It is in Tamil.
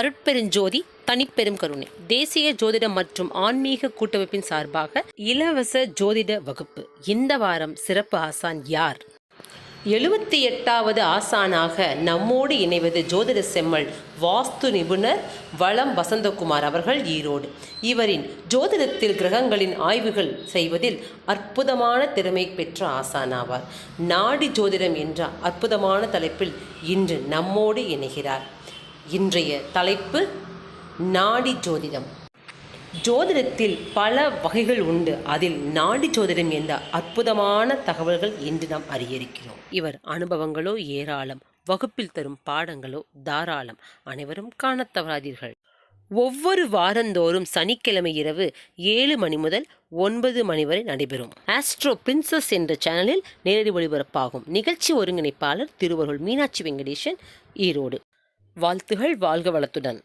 அருட்பெருஞ்சோதி தனிப்பெரும் கருணை. தேசிய ஜோதிடம் மற்றும் ஆன்மீக கூட்டமைப்பின் சார்பாக இலவச ஜோதிட வகுப்பு. இந்த வாரம் சிறப்பு ஆசான் யார்? எழுபத்தி எட்டாவது ஆசானாக நம்மோடு இணைவது ஜோதிட செம்மல் வாஸ்து நிபுணர் வளம் வசந்தகுமார் அவர்கள் ஈரோடு. இவரின் ஜோதிடத்தில் கிரகங்களின் ஆய்வுகள் செய்வதில் அற்புதமான திறமை பெற்ற ஆசானாவார். நாடி ஜோதிடம் என்ற அற்புதமான தலைப்பில் இன்று நம்மோடு இணைகிறார். இன்றைய தலைப்பு நாடி ஜோதிடம். ஜோதிடத்தில் பல வகைகள் உண்டு. அதில் நாடி ஜோதிடம் என்ற அற்புதமான தகவல்கள் இன்று நாம் அறிய இருக்கிறோம் இவர் அனுபவங்களோ ஏராளம் வகுப்பில் தரும் பாடங்களோ தாராளம் அனைவரும் காணத் தவறாதீர்கள் ஒவ்வொரு வாரந்தோறும் சனிக்கிழமை இரவு ஏழு மணி முதல் ஒன்பது மணி வரை நடைபெறும். ஆஸ்ட்ரோ பிரின்சஸ் என்ற சேனலில் நேரடி ஒளிபரப்பாகும் நிகழ்ச்சி ஒருங்கிணைப்பாளர் திருவருள் மீனாட்சி வெங்கடேசன் ஈரோடு. வாழ்த்துகள் வாழ்க வளத்துடன்.